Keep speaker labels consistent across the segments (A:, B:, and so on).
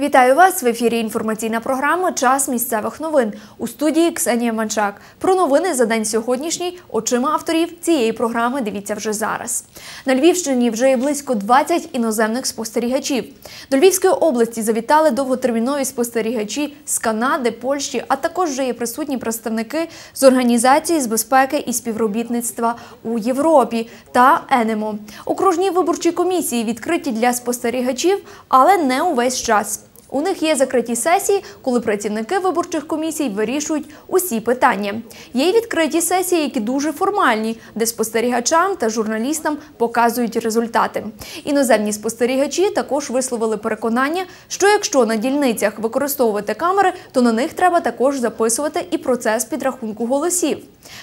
A: Вітаю вас в ефірі. Інформаційна програма Час місцевих новин у студії Ксенія Манчак. Про новини за день сьогоднішній очима авторів цієї програми. Дивіться вже зараз. На Львівщині вже є близько 20 іноземних спостерігачів. До Львівської області завітали довготермінові спостерігачі з Канади, Польщі, а також вже є присутні представники з організації з безпеки і співробітництва у Європі та ЕНЕМО. Окружні виборчі комісії відкриті для спостерігачів, але не увесь час. У них є закриті сесії, коли працівники виборчих комісій вирішують усі питання. Є й відкриті сесії, які дуже формальні, де спостерігачам та журналістам показують результати. Іноземні спостерігачі також висловили переконання, що якщо на дільницях використовувати камери, то на них треба також записувати і процес підрахунку голосів.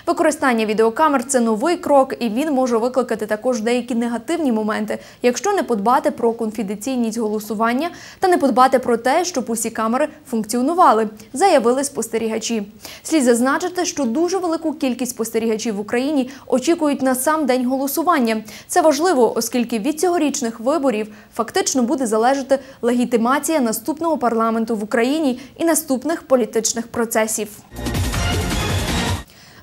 A: Використання відеокамер це новий крок, і він може викликати також деякі негативні моменти, якщо не подбати про конфіденційність голосування та не подбати про те, щоб усі камери функціонували, заявили спостерігачі. Слід зазначити, що дуже велику кількість спостерігачів в Україні очікують на сам день голосування. Це важливо, оскільки від цьогорічних виборів фактично буде залежати легітимація наступного парламенту в Україні і наступних політичних процесів.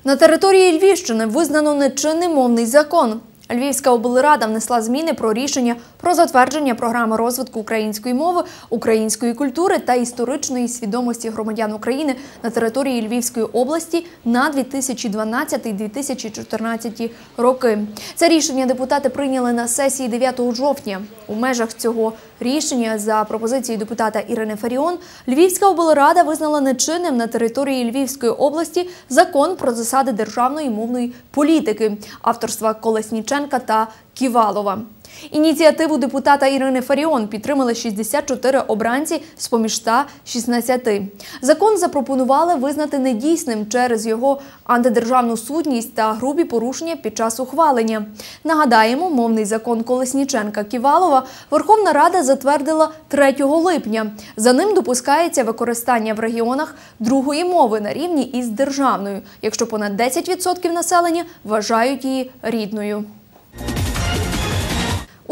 A: На території Львівщини визнано нечинним мовний закон. Львівська облрада внесла зміни про рішення про затвердження програми розвитку української мови, української культури та історичної свідомості громадян України на території Львівської області на 2012-2014 роки. Це рішення депутати прийняли на сесії 9 жовтня. У межах цього рішення за пропозицією депутата Ірини Фаріон Львівська облрада визнала нечинним на території Львівської області закон про засади державної мовної політики авторства Колесніченка та Ківалова. Ініціативу депутата Ірини Фаріон підтримали 64 обранці з поміж 116. Закон запропонували визнати недійсним через його антидержавну сутність та грубі порушення під час ухвалення. Нагадаємо, мовний закон Колесніченка Ківалова Верховна Рада затвердила 3 липня. За ним допускається використання в регіонах другої мови на рівні із державною, якщо понад 10% населення вважають її рідною.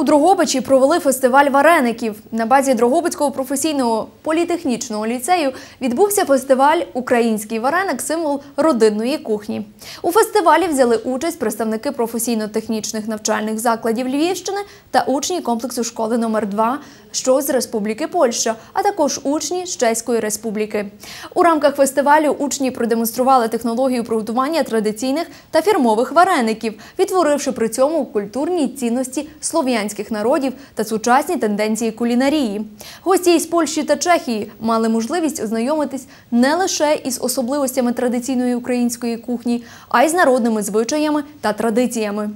A: У Дрогобичі провели фестиваль вареників. На базі Дрогобицького професійного політехнічного ліцею відбувся фестиваль Український вареник символ родинної кухні. У фестивалі взяли участь представники професійно-технічних навчальних закладів Львівщини та учні комплексу школи номер 2 що з Республіки Польща, а також учні з Чеської Республіки. У рамках фестивалю учні продемонстрували технологію приготування традиційних та фірмових вареників, відтворивши при цьому культурні цінності слов'янських народів та сучасні тенденції кулінарії. Гості із Польщі та Чехії мали можливість ознайомитись не лише із особливостями традиційної української кухні, а й з народними звичаями та традиціями.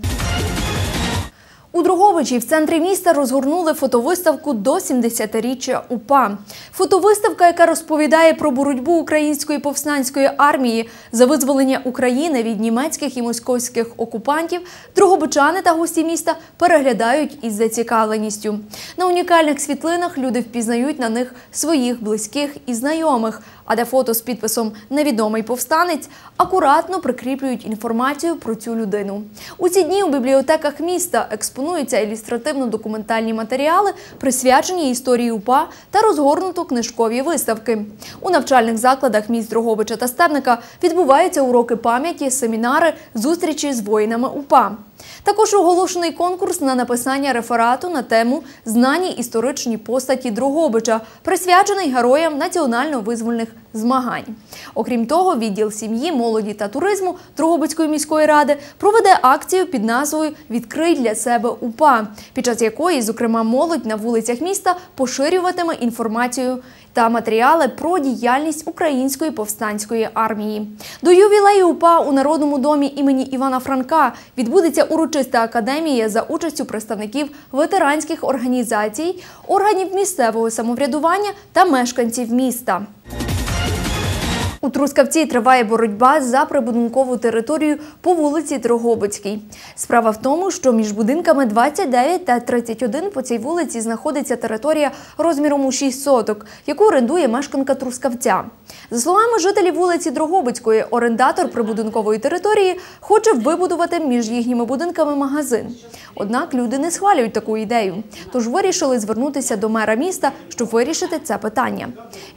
A: У Дрогобичі в центрі міста розгорнули фотовиставку до 70-річчя УПА. Фотовиставка, яка розповідає про боротьбу української повстанської армії за визволення України від німецьких і московських окупантів, дрогобичани та гості міста переглядають із зацікавленістю. На унікальних світлинах люди впізнають на них своїх близьких і знайомих. А де фото з підписом Невідомий повстанець акуратно прикріплюють інформацію про цю людину. У ці дні у бібліотеках міста експонуються ілюстративно-документальні матеріали, присвячені історії УПА та розгорнуто книжкові виставки. У навчальних закладах міст Дрогобича та Стебника відбуваються уроки пам'яті, семінари, зустрічі з воїнами УПА. Також оголошений конкурс на написання реферату на тему Знані історичні постаті Дрогобича, присвячений героям національно-визвольних змагань. Окрім того, відділ сім'ї, молоді та туризму Дрогобицької міської ради проведе акцію під назвою Відкрий для себе УПА, під час якої, зокрема, молодь на вулицях міста поширюватиме інформацію та матеріали про діяльність Української повстанської армії. До ювілею УПА у Народному домі імені Івана Франка відбудеться урочиста академія за участю представників ветеранських організацій, органів місцевого самоврядування та мешканців міста. У Трускавці триває боротьба за прибудинкову територію по вулиці Дрогобицькій. Справа в тому, що між будинками 29 та 31 по цій вулиці знаходиться територія розміром у 6 соток, яку орендує мешканка Трускавця. За словами жителів вулиці Дрогобицької, орендатор прибудинкової території хоче вибудувати між їхніми будинками магазин. Однак люди не схвалюють таку ідею, тож вирішили звернутися до мера міста, щоб вирішити це питання.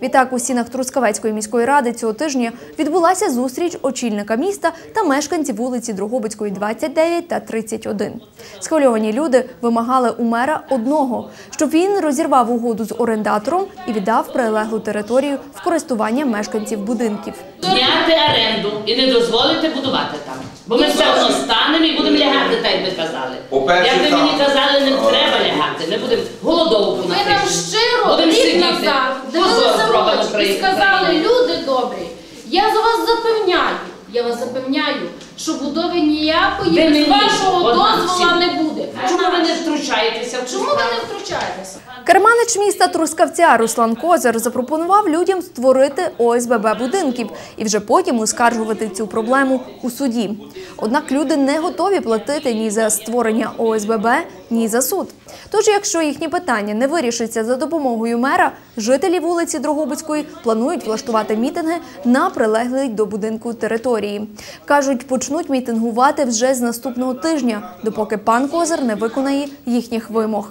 A: Відтак у стінах Трускавецької міської ради цього тижня відбулася зустріч очільника міста та мешканців вулиці Дрогобицької, 29 та 31. Схвильовані люди вимагали у мера одного, щоб він розірвав угоду з орендатором і віддав прилеглу територію в користування мешканців будинків.
B: Зняти оренду і не дозволити будувати там. Бо ми все одно станемо і будемо лягати, так як ви казали. Як ви мені казали, не треба лягати, не будемо голодовку на
C: нам щиро
B: Будемо
C: рік
B: сидіти.
C: назад
B: Позор
C: дивилися в очі і сказали, добрі, я за вас запевняю, я вас запевняю, що будови ніякої без вашого
B: одна
C: дозволу не буде.
B: Чому ви не втручаєтеся
C: Чому ви не втручаєтеся?
A: Керманич міста Трускавця Руслан Козир запропонував людям створити ОСББ будинків і вже потім оскаржувати цю проблему у суді. Однак люди не готові платити ні за створення ОСББ, ні за суд. Тож, якщо їхні питання не вирішаться за допомогою мера, жителі вулиці Дрогобицької планують влаштувати мітинги на прилеглій до будинку території. Кажуть, почнуть мітингувати вже з наступного тижня, допоки пан Козир не виконає їхніх вимог.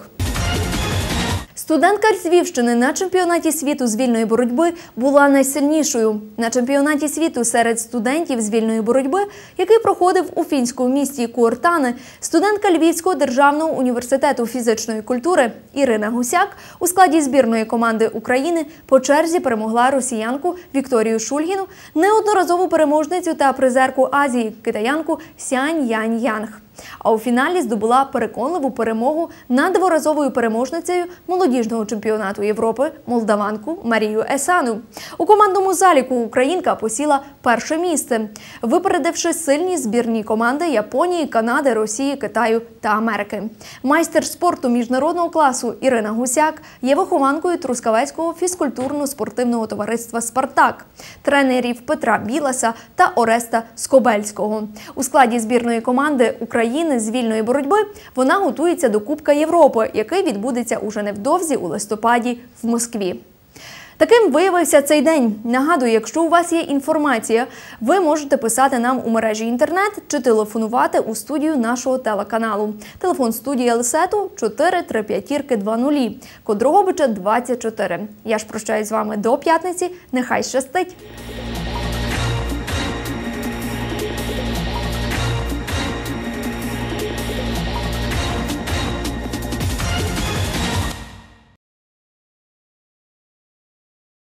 A: Студентка Львівщини на чемпіонаті світу з вільної боротьби була найсильнішою. На чемпіонаті світу серед студентів з вільної боротьби, який проходив у фінському місті Куортане, студентка Львівського державного університету фізичної культури Ірина Гусяк у складі збірної команди України по черзі перемогла росіянку Вікторію Шульгіну, неодноразову переможницю та призерку Азії китаянку Сянь Янь Янг. А у фіналі здобула переконливу перемогу над дворазовою переможницею молодіжного чемпіонату Європи молдаванку Марію Есану. У командному заліку Українка посіла перше місце, випередивши сильні збірні команди Японії, Канади, Росії, Китаю та Америки. Майстер спорту міжнародного класу Ірина Гусяк є вихованкою Трускавецького фізкультурно-спортивного товариства Спартак, тренерів Петра Біласа та Ореста Скобельського. У складі збірної команди України з вільної боротьби вона готується до Кубка Європи, який відбудеться уже невдовзі у листопаді в Москві. Таким виявився цей день. Нагадую, якщо у вас є інформація, ви можете писати нам у мережі інтернет чи телефонувати у студію нашого телеканалу. Телефон студії Лсету 435 20 код Дрогобича 24. Я ж прощаюсь з вами до п'ятниці. Нехай щастить!